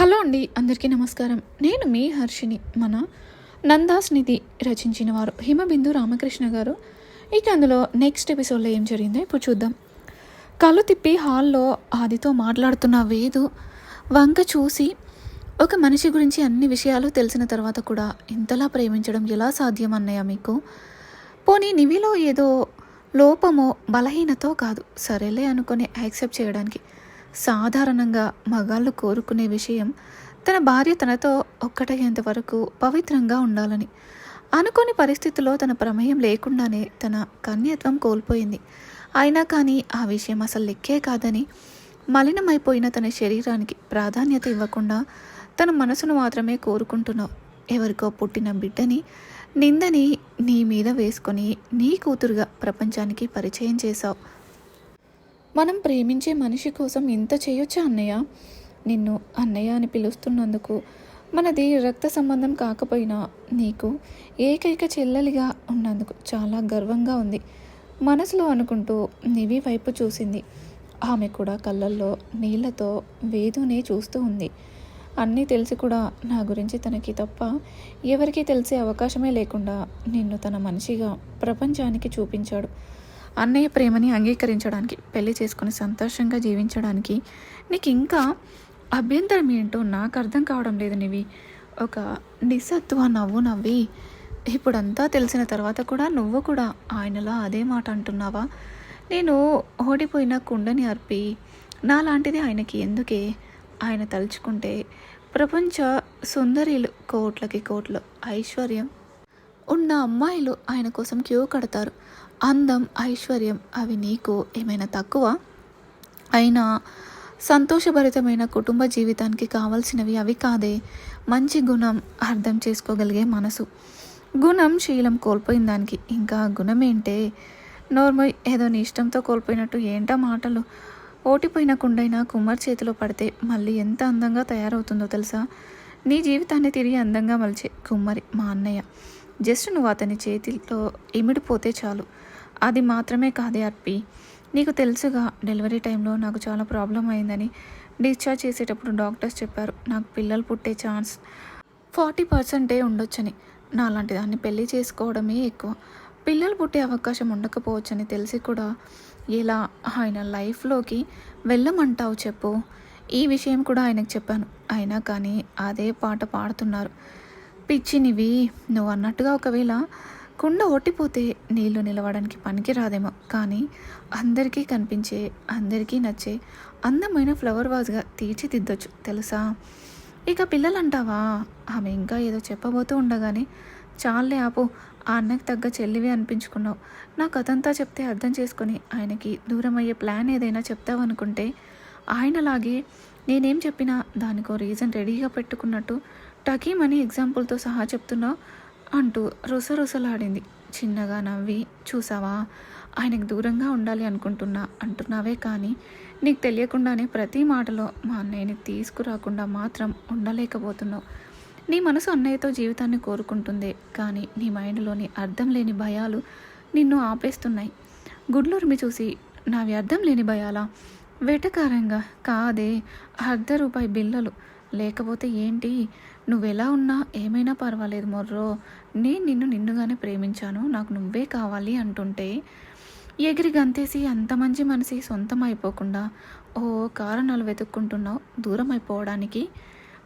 Hello అండి అందరికీ నమస్కారం. నేను మీ హర్షిని మన నందాస్ నిధి రచించిన వారు హిమబిందు రామకృష్ణ గారు. ఇక అందులో నెక్స్ట్ ఎపిసోడ్లో ఏం జరిగిందో ఇప్పుడు చూద్దాం. కళ్ళు తిప్పి హాల్లో ఆదితో మాట్లాడుతున్న వేదు వంక చూసి ఒక మనిషి గురించి అన్ని విషయాలు తెలిసిన తర్వాత కూడా ఇంతలా ప్రేమించడం ఎలా సాధ్యం అన్నయ్య మీకు? పోనీ నివిలో ఏదో లోపమో బలహీనతో కాదు సరేలే అనుకొని యాక్సెప్ట్ చేయడానికి సాధారణంగా మగాళ్ళు కోరుకునే విషయం తన భార్య తనతో ఒక్కటయ్యేంత వరకు పవిత్రంగా ఉండాలని. అనుకోని పరిస్థితుల్లో తన ప్రమేయం లేకుండానే తన కన్యత్వం కోల్పోయింది. అయినా కానీ ఆ విషయం అసలు లెక్కే కాదని మలినమైపోయిన తన శరీరానికి ప్రాధాన్యత ఇవ్వకుండా తన మనసును మాత్రమే కోరుకుంటున్నావు. ఎవరికో పుట్టిన బిడ్డని నిందని నీ మీద వేసుకొని నీ కూతురుగా ప్రపంచానికి పరిచయం చేశావు. మనం ప్రేమించే మనిషి కోసం ఇంత చేయొచ్చా అన్నయ్య? నిన్ను అన్నయ్య అని పిలుస్తున్నందుకు మనది రక్త సంబంధం కాకపోయినా నీకు ఏకైక చెల్లెలిగా ఉన్నందుకు చాలా గర్వంగా ఉంది. మనసులో అనుకుంటూ నివి వైపు చూసింది. ఆమె కూడా కళ్ళల్లో నీళ్ళతో వేదునే చూస్తూ ఉంది. అన్నీ తెలిసి కూడా నా గురించి తనకి తప్ప ఎవరికీ తెలిసే అవకాశమే లేకుండా నిన్ను తన మనిషిగా ప్రపంచానికి చూపించాడు. అన్నయ్య ప్రేమని అంగీకరించడానికి పెళ్ళి చేసుకుని సంతోషంగా జీవించడానికి నీకు ఇంకా అభ్యంతరం ఏంటో నాకు అర్థం కావడం లేదు నీవి. ఒక నిస్సత్వ నవ్వు నవ్వి ఇప్పుడంతా తెలిసిన తర్వాత కూడా నువ్వు కూడా ఆయనలా అదే మాట అంటున్నావా? నేను ఓడిపోయిన కుండని అర్పి నాలాంటిది ఆయనకి ఎందుకే? ఆయన తలుచుకుంటే ప్రపంచ సుందరీలు కోట్లకి కోట్లు ఐశ్వర్యం. ఉన్న అమ్మాయిలు ఆయన కోసం క్యూ కడతారు. అందం ఐశ్వర్యం అవి నీకు ఏమైనా తక్కువ? అయినా సంతోషభరితమైన కుటుంబ జీవితానికి కావలసినవి అవి కాదే. మంచి గుణం అర్థం చేసుకోగలిగే మనసు. గుణం శీలం కోల్పోయిన దానికి. ఇంకా గుణం ఏంటే? నోర్మల్ ఏదో నీ ఇష్టంతో కోల్పోయినట్టు ఏంటా మాటలు? ఓటిపోయిన కుండైనా కుమ్మరి చేతిలో పడితే మళ్ళీ ఎంత అందంగా తయారవుతుందో తెలుసా? నీ జీవితాన్ని తిరిగి అందంగా మలిచే కుమ్మరి మా అన్నయ్య. జస్ట్ నువ్వు అతని చేతిలో ఇమిడిపోతే చాలు. అది మాత్రమే కాదే అర్పి. నీకు తెలుసుగా డెలివరీ టైంలో నాకు చాలా ప్రాబ్లం అయిందని. డిశ్చార్జ్ చేసేటప్పుడు డాక్టర్స్ చెప్పారు నాకు పిల్లలు పుట్టే ఛాన్స్. ఫార్టీ పర్సెంటే ఉండొచ్చని. నా లాంటి దాన్ని పెళ్ళి చేసుకోవడమే ఎక్కువ. పిల్లలు పుట్టే అవకాశం ఉండకపోవచ్చని తెలిసి కూడా ఎలా ఆయన లైఫ్లోకి వెళ్ళమంటావు చెప్పు? ఈ విషయం కూడా ఆయనకు చెప్పాను. అయినా కానీ అదే పాట పాడుతున్నారు. పిచ్చినివి నువ్వు అన్నట్టుగా ఒకవేళ కుండ ఒట్టిపోతే నీళ్ళు నిలవడానికి పనికిరాదేమో కానీ అందరికీ కనిపించే అందరికీ నచ్చే అందమైన ఫ్లవర్ వాజ్గా తీర్చిదిద్దొచ్చు తెలుసా? ఇక పిల్లలంటావా? ఆమె ఇంకా ఏదో చెప్పబోతూ ఉండగానే చాలే ఆపు ఆ అన్నకి తగ్గ చెల్లివి అనిపించుకున్నావు. నా కథంతా చెప్తే అర్థం చేసుకొని ఆయనకి దూరం అయ్యే ప్లాన్ ఏదైనా చెప్తావనుకుంటే ఆయనలాగే నేనేం చెప్పినా దానికో రీజన్ రెడీగా పెట్టుకున్నట్టు టకీమని ఎగ్జాంపుల్తో సహా చెప్తున్నావు. అంటూ రుసరుసలాడింది చిన్నగా నవ్వి చూసావా? ఆయనకు దూరంగా ఉండాలి అనుకుంటున్నా అంటున్నావే కానీ నీకు తెలియకుండానే ప్రతి మాటలో మా అన్నయ్యని తీసుకురాకుండా మాత్రం ఉండలేకపోతున్నావు. నీ మనసు అన్నయ్యతో జీవితాన్ని కోరుకుంటుందే కానీ నీ మైండ్లోని అర్థం లేని భయాలు నిన్ను ఆపేస్తున్నాయి. గుడ్లూరిమి చూసి నావి అర్థం లేని భయాలా? వెటకారంగా కాదే అర్ధ రూపాయి బిల్లలు లేకపోతే ఏంటి? నువ్వెలా ఉన్నా ఏమైనా పర్వాలేదు మొర్రో. నేను నిన్ను నిన్నుగానే ప్రేమించాను. నాకు నువ్వే కావాలి అంటుంటే ఎగిరి గంతేసి అంత మంచి మనసి సొంతం అయిపోకుండా ఓ కారణాలు వెతుక్కుంటున్నావు దూరం అయిపోవడానికి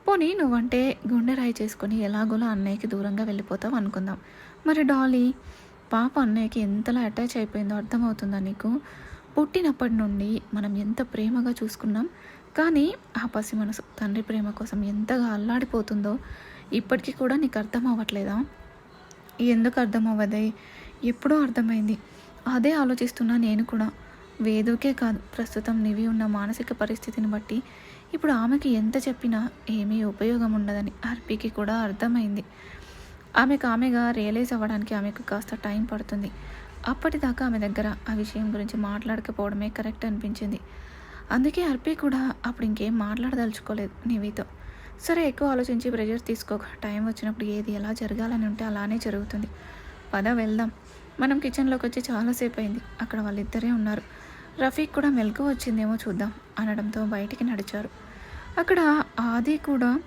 పోనీ నువ్వంటే గుండె రాయి చేసుకొని ఎలాగోలా అన్నయ్యకి దూరంగా వెళ్ళిపోతావు అనుకుందాం. మరి డాలీ పాప అన్నయ్యకి ఎంతలా అటాచ్ అయిపోయిందో అర్థమవుతుందా నీకు? పుట్టినప్పటి నుండి మనం ఎంత ప్రేమగా చూసుకున్నాం? కానీ ఆ పసి మనసు తండ్రి ప్రేమ కోసం ఎంతగా అల్లాడిపోతుందో ఇప్పటికీ కూడా నీకు అర్థం అవ్వట్లేదా? ఎందుకు అర్థం అవ్వదే? ఎప్పుడో అర్థమైంది. అదే ఆలోచిస్తున్నా నేను కూడా. వేదుకే కాదు ప్రస్తుతం నివి ఉన్న మానసిక పరిస్థితిని బట్టి ఇప్పుడు ఆమెకి ఎంత చెప్పినా ఏమీ ఉపయోగం ఉండదని ఆర్పీకి కూడా అర్థమైంది. ఆమెకు ఆమెగా రియలైజ్ అవ్వడానికి ఆమెకు కాస్త టైం పడుతుంది. అప్పటిదాకా ఆమె దగ్గర ఆ విషయం గురించి మాట్లాడకపోవడమే కరెక్ట్ అనిపించింది. అందుకే అర్పి కూడా అప్పుడు ఇంకేం మాట్లాడదలుచుకోలేదు నివితో. సరే ఎక్కువ ఆలోచించి ప్రెషర్ తీసుకోక. టైం వచ్చినప్పుడు ఏది ఎలా జరగాలని ఉంటే అలానే జరుగుతుంది. పద వెళ్దాం. మనం కిచెన్లోకి వచ్చి చాలాసేపు అయింది. అక్కడ వాళ్ళిద్దరే ఉన్నారు. రఫీక్ కూడా మెలకు వచ్చిందేమో చూద్దాం అనడంతో బయటికి నడిచారు. అక్కడ ఆది కూడా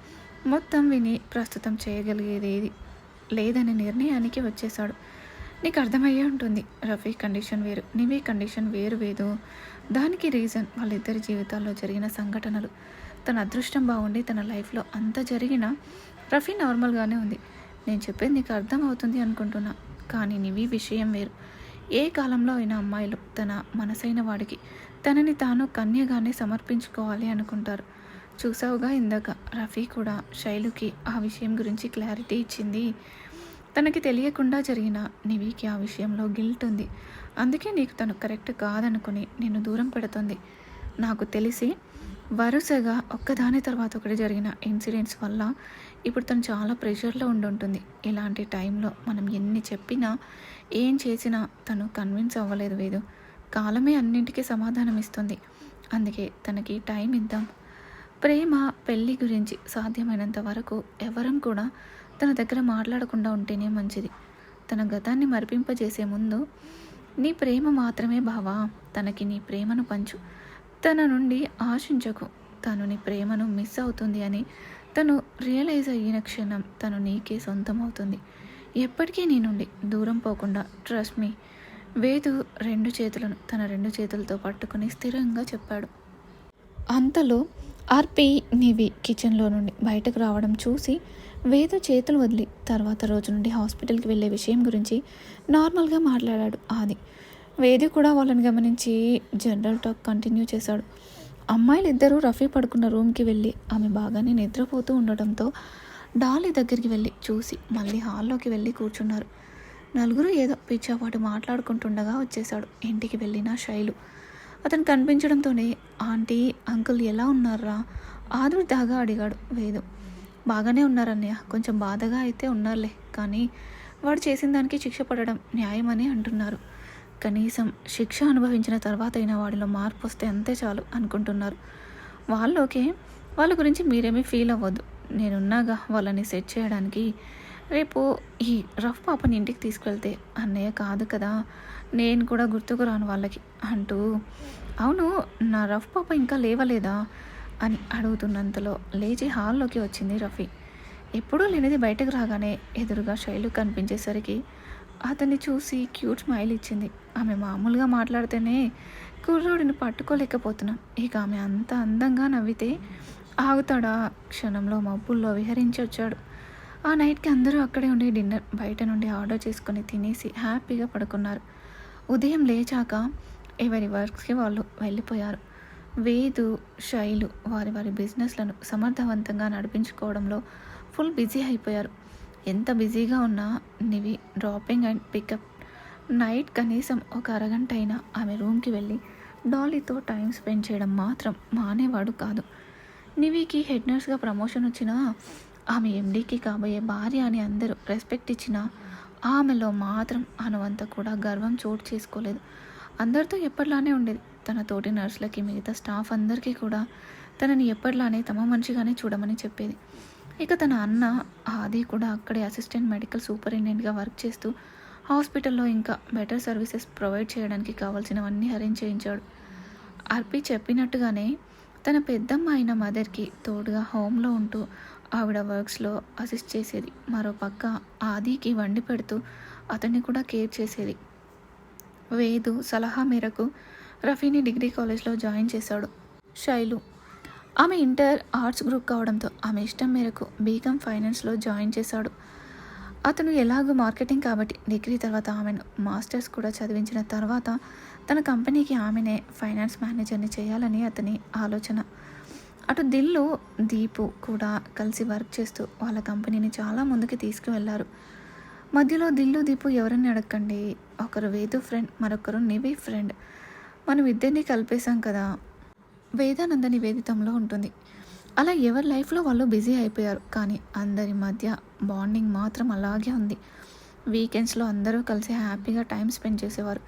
మొత్తం విని ప్రస్తుతం చేయగలిగేది ఏది? లేదనే నిర్ణయానికి వచ్చేశాడు. నీకు అర్థమయ్యే ఉంటుంది. రఫీ కండిషన్ వేరు నివి కండిషన్ వేరు వేదు. దానికి రీజన్ వాళ్ళిద్దరి జీవితాల్లో జరిగిన సంఘటనలు. తన అదృష్టం బాగుండి తన లైఫ్లో అంత జరిగినా రఫీ నార్మల్గానే ఉంది. నేను చెప్పేది నీకు అర్థం అవుతుంది అనుకుంటున్నా. కానీ నివి విషయం వేరు. ఏ కాలంలో అయినా అమ్మాయిలు తన మనసైన వాడికి తనని తాను కన్యగానే సమర్పించుకోవాలి అనుకుంటారు. చూసావుగా ఇందాక రఫీ కూడా శైలుకి ఆ విషయం గురించి క్లారిటీ ఇచ్చింది. తనకి తెలియకుండా జరిగిన నివికి ఆ విషయంలో గిల్ట్ ఉంది. అందుకే నీకు తను కరెక్ట్ కాదనుకుని నిన్ను దూరం పెడుతుంది. నాకు తెలిసి వరుసగా ఒక్కదాని తర్వాత ఒకటి జరిగిన ఇన్సిడెంట్స్ వల్ల ఇప్పుడు తను చాలా ప్రెషర్లో ఉండుంటుంది. ఇలాంటి టైంలో మనం ఎన్ని చెప్పినా ఏం చేసినా తను కన్విన్స్ అవ్వలేదు వేదు. కాలమే అన్నింటికీ సమాధానం ఇస్తుంది. అందుకే తనకి టైం ఇద్దాం. ప్రేమ పెళ్ళి గురించి సాధ్యమైనంత వరకు ఎవరం కూడా తన దగ్గర మాట్లాడకుండా ఉంటేనే మంచిది. తన గతాన్ని మరిపింపజేసే ముందు నీ ప్రేమ మాత్రమే బావా తనకి నీ ప్రేమను పంచు. తన నుండి ఆశించకు. తను నీ ప్రేమను మిస్ అవుతుంది అని తను రియలైజ్ అయిన క్షణం తను నీకే సొంతం అవుతుంది ఎప్పటికీ నీ నుండి దూరం పోకుండా ట్రస్ట్ మీ వేదు రెండు చేతులను తన రెండు చేతులతో పట్టుకుని స్థిరంగా చెప్పాడు. అంతలో ఆర్పి నివి కిచెన్లో నుండి బయటకు రావడం చూసి వేదు చేతులు వదిలి తర్వాత రోజు నుండి హాస్పిటల్కి వెళ్ళే విషయం గురించి నార్మల్గా మాట్లాడాడు ఆది. వేది కూడా వాళ్ళని గమనించి జనరల్ టాక్ కంటిన్యూ చేశాడు. అమ్మాయిలు ఇద్దరూ రఫీ పడుకున్న రూమ్కి వెళ్ళి ఆమె బాగానే నిద్రపోతూ ఉండటంతో డాలీ దగ్గరికి వెళ్ళి చూసి మళ్ళీ హాల్లోకి వెళ్ళి కూర్చున్నారు. నలుగురు ఏదో పిచ్చాపాటు మాట్లాడుకుంటుండగా వచ్చేశాడు. ఇంటికి వెళ్ళిన శైలు. అతను కనిపించడంతోనే ఆంటీ అంకుల్ ఎలా ఉన్నారా? ఆదుర్దాగా అడిగాడు వేదు. బాగానే ఉన్నారన్నయ్య. కొంచెం బాధగా అయితే ఉన్నారులే. కానీ వాడు చేసిన దానికి శిక్ష పడడం న్యాయమని అంటున్నారు. కనీసం శిక్ష అనుభవించిన తర్వాత అయినా వాడిలో మార్పు వస్తే అంతే చాలు అనుకుంటున్నారు. వాళ్ళకే వాళ్ళ గురించి మీరేమీ ఫీల్ అవ్వద్దు. నేనున్నాగా వాళ్ళని సెట్ చేయడానికి. రేపు ఈ రఫ్ పాపని ఇంటికి తీసుకెళ్తే అన్నయ్య కాదు కదా నేను కూడా గుర్తుకు రాను వాళ్ళకి అంటూ. అవును నా రఫ్ పాప ఇంకా లేవలేదా? అని అడుగుతున్నంతలో లేచి హాల్లోకి వచ్చింది రఫీ. ఎప్పుడూ లేనిది బయటకు రాగానే ఎదురుగా శైలు కనిపించేసరికి అతన్ని చూసి క్యూట్ స్మైల్ ఇచ్చింది. ఆమె మామూలుగా మాట్లాడితేనే కుర్రోడిని పట్టుకోలేకపోతున్నాం. ఇక ఆమె అంత అందంగా నవ్వితే ఆగుతాడా? క్షణంలో మబ్బుల్లో విహరించి వచ్చాడు. ఆ నైట్కి అందరూ అక్కడే ఉండి డిన్నర్ బయట నుండి ఆర్డర్ చేసుకుని తినేసి హ్యాపీగా పడుకున్నారు. ఉదయం లేచాక ఎవరి వర్క్స్కి వాళ్ళు వెళ్ళిపోయారు. వేదు శైలు వారి వారి బిజినెస్లను సమర్థవంతంగా నడిపించుకోవడంలో ఫుల్ బిజీ అయిపోయారు. ఎంత బిజీగా ఉన్నా Nivi dropping and pickup night కనీసం ఒక అరగంట అయినా ఆమె రూమ్కి వెళ్ళి డాలీతో టైం స్పెండ్ చేయడం మాత్రం మానేవాడు కాదు. నివికి హెడ్ నర్స్గా ప్రమోషన్ వచ్చినా ఆమె ఎండీకి కాబోయే భార్య అని అందరూ రెస్పెక్ట్ ఇచ్చినా ఆమెలో మాత్రం అనువంత కూడా గర్వం చోటు చేసుకోలేదు. అందరితో ఎప్పట్లానే ఉండేది. తన తోటి నర్సులకి మిగతా స్టాఫ్ అందరికీ కూడా తనని ఎప్పటిలానే తమ మనిషిగానే చూడమని చెప్పేది. ఇక తన అన్న ఆది కూడా అక్కడే అసిస్టెంట్ మెడికల్ సూపరింటెండెంట్గా వర్క్ చేస్తూ హాస్పిటల్లో ఇంకా బెటర్ సర్వీసెస్ ప్రొవైడ్ చేయడానికి కావాల్సినవన్నీ అరేంజ్ చేయించాడు. అర్పి చెప్పినట్టుగానే తన పెద్దమ్మ అయిన మదర్కి తోడుగా హోమ్లో ఉంటూ ఆవిడ వర్క్స్లో అసిస్ట్ చేసేది. మరో పక్క ఆదికి వండి పెడుతూ అతన్ని కూడా కేర్ చేసేది. వేదు సలహా మేరకు రఫీని డిగ్రీ కాలేజ్లో జాయిన్ చేశాడు. శైలు. ఆమె ఇంటర్ ఆర్ట్స్ గ్రూప్ కావడంతో ఆమె ఇష్టం మేరకు బీకామ్ ఫైనాన్స్లో జాయిన్ చేశాడు. అతను ఎలాగో మార్కెటింగ్ కాబట్టి డిగ్రీ తర్వాత ఆమెను మాస్టర్స్ కూడా చదివించిన తర్వాత తన కంపెనీకి ఆమెనే ఫైనాన్స్ మేనేజర్ని చేయాలని అతని ఆలోచన. అటు దిల్లు దీపు కూడా కలిసి వర్క్ చేస్తూ వాళ్ళ కంపెనీని చాలా ముందుకు తీసుకువెళ్ళారు. మధ్యలో దిల్లు దీపు ఎవరిని అడగండి? ఒకరు వేదు ఫ్రెండ్ మరొకరు నివి ఫ్రెండ్. మనం ఇద్దరిని కలిపేశాం కదా. వేదానంద నివేదితంలో ఉంటుంది. అలా ఎవరి లైఫ్లో వాళ్ళు బిజీ అయిపోయారు. కానీ అందరి మధ్య బాండింగ్ మాత్రం అలాగే ఉంది. వీకెండ్స్లో అందరూ కలిసి హ్యాపీగా టైం స్పెండ్ చేసేవారు.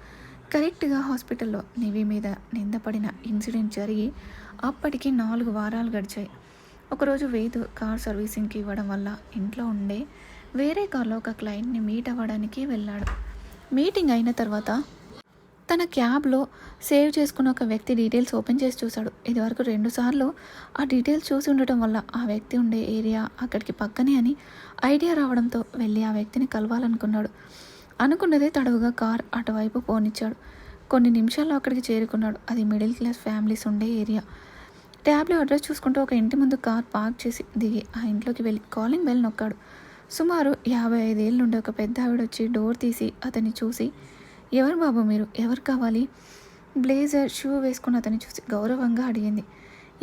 కరెక్ట్గా హాస్పిటల్లో నివి మీద నిందపడిన ఇన్సిడెంట్ జరిగి అప్పటికి నాలుగు వారాలు గడిచాయి. ఒకరోజు వేదు కార్ సర్వీసింగ్కి ఇవ్వడం వల్ల ఇంట్లో ఉండే వేరే కార్లో ఒక క్లయింట్ని మీట్ అవ్వడానికి వెళ్ళాడు. మీటింగ్ అయిన తర్వాత తన క్యాబ్లో సేవ్ చేసుకున్న ఒక వ్యక్తి డీటెయిల్స్ ఓపెన్ చేసి చూశాడు. ఇదివరకు రెండుసార్లు ఆ డీటెయిల్స్ చూసి ఉండటం వల్ల ఆ వ్యక్తి ఉండే ఏరియా అక్కడికి పక్కనే అని ఐడియా రావడంతో వెళ్ళి ఆ వ్యక్తిని కలవాలనుకున్నాడు. అనుకున్నదే తడవుగా కార్ అటువైపు పోనిచ్చాడు కొన్ని నిమిషాల్లో అక్కడికి చేరుకున్నాడు. అది మిడిల్ క్లాస్ ఫ్యామిలీస్ ఉండే ఏరియా. ట్యాబ్లో అడ్రస్ చూసుకుంటూ ఒక ఇంటి ముందు కార్ పార్క్ చేసి దిగి ఆ ఇంట్లోకి వెళ్ళి కాలింగ్ బెల్ నొక్కాడు. సుమారు యాభై ఐదేళ్ళ నుండి ఒక పెద్ద ఆవిడ వచ్చి డోర్ తీసి అతన్ని చూసి ఎవరు బాబు మీరు? ఎవరు కావాలి? బ్లేజర్ షూ వేసుకున్న అతన్ని చూసి గౌరవంగా అడిగింది.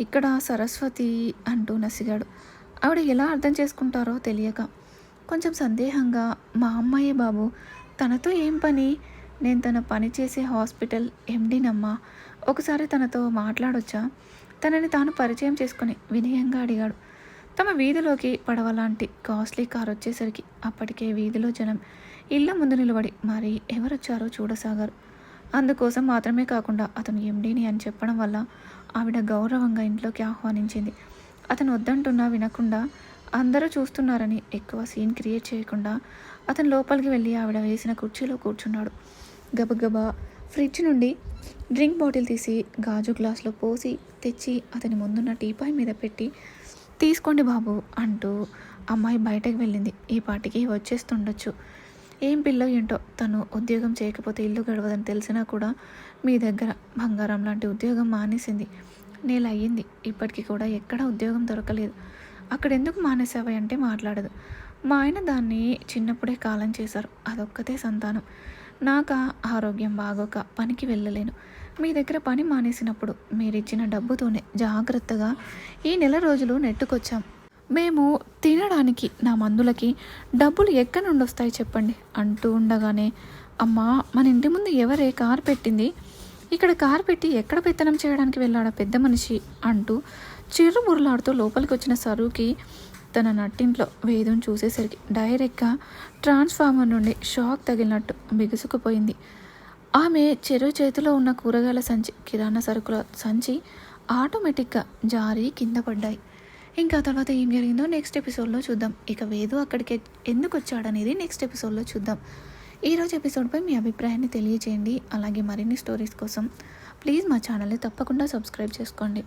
ఇక్కడ సరస్వతి అంటూ నసిగాడు. ఆవిడ ఎలా అర్థం చేసుకుంటారో తెలియక. కొంచెం సందేహంగా మా అమ్మాయే బాబు తనతో ఏం పని? నేను తన పని చేసే హాస్పిటల్ ఎండినమ్మా. ఒకసారి తనతో మాట్లాడొచ్చా? తనని తాను పరిచయం చేసుకుని వినయంగా అడిగాడు. తమ వీధిలోకి పడవ లాంటి కాస్ట్లీ కార్ వచ్చేసరికి అప్పటికే వీధిలో జనం ఇళ్ళ ముందు నిలబడి మరి ఎవరొచ్చారో చూడసాగారు. అందుకోసం మాత్రమే కాకుండా అతను ఎండీని అని చెప్పడం వల్ల ఆవిడ గౌరవంగా ఇంట్లోకి ఆహ్వానించింది. అతను వద్దంటున్నా వినకుండా అందరూ చూస్తున్నారని ఎక్కువ సీన్ క్రియేట్ చేయకుండా అతను లోపలికి వెళ్ళి ఆవిడ వేసిన కుర్చీలో కూర్చున్నాడు. గబగబా ఫ్రిడ్జ్ నుండి డ్రింక్ బాటిల్ తీసి గాజు గ్లాస్లో పోసి తెచ్చి అతని ముందున్న టీపాయ్ మీద పెట్టి తీసుకోండి బాబు అంటూ అమ్మాయి బయటకు వెళ్ళింది. ఈ పాటికి వచ్చేస్తుండొచ్చు. ఏం పిల్ల ఏంటో తను ఉద్యోగం చేయకపోతే ఇల్లు గడవదని తెలిసినా కూడా మీ దగ్గర బంగారం లాంటి ఉద్యోగం మానేసింది. నేల అయ్యింది. ఇప్పటికీ కూడా ఎక్కడ ఉద్యోగం దొరకలేదు. అక్కడ ఎందుకు మానేసావా అంటే మాట్లాడదు. మా ఆయన దాన్ని చిన్నప్పుడే కాలం చేశారు. అదొక్కతే సంతానం. నాకు ఆరోగ్యం బాగోక పనికి వెళ్ళలేను. మీ దగ్గర పని మానేసినప్పుడు మీరిచ్చిన డబ్బుతోనే జాగ్రత్తగా ఈ నెల రోజులు నెట్టుకొచ్చాం. మేము తినడానికి నా మందులకి డబ్బులు ఎక్కడి నుండి వస్తాయి చెప్పండి అంటూ ఉండగానే అమ్మా మన ఇంటి ముందు ఎవరే కారు పెట్టింది? ఇక్కడ కారు పెట్టి ఎక్కడ పెత్తనం చేయడానికి వెళ్ళాడా పెద్ద మనిషి? అంటూ చిర్రు మురలాడుతూ లోపలికి వచ్చిన సరుకి తన నట్టింట్లో వేదం చూసేసరికి డైరెక్ట్గా ట్రాన్స్ఫార్మర్ నుండి షాక్ తగిలినట్టు బిగుసుకుపోయింది. ఆమె చెరువు చేతిలో ఉన్న కూరగాయల సంచి కిరాణా సరుకుల సంచి ఆటోమేటిక్గా జారి కింద పడ్డాయి. ఇంకా తర్వాత ఏం జరిగిందో నెక్స్ట్ ఎపిసోడ్లో చూద్దాం. ఇక వేదు అక్కడికి ఎందుకు వచ్చాడనేది నెక్స్ట్ ఎపిసోడ్లో చూద్దాం. ఈరోజు ఎపిసోడ్పై మీ అభిప్రాయాన్ని తెలియజేయండి అలాగే మరిన్ని స్టోరీస్ కోసం ప్లీజ్ మా ఛానల్ని తప్పకుండా సబ్స్క్రైబ్ చేసుకోండి.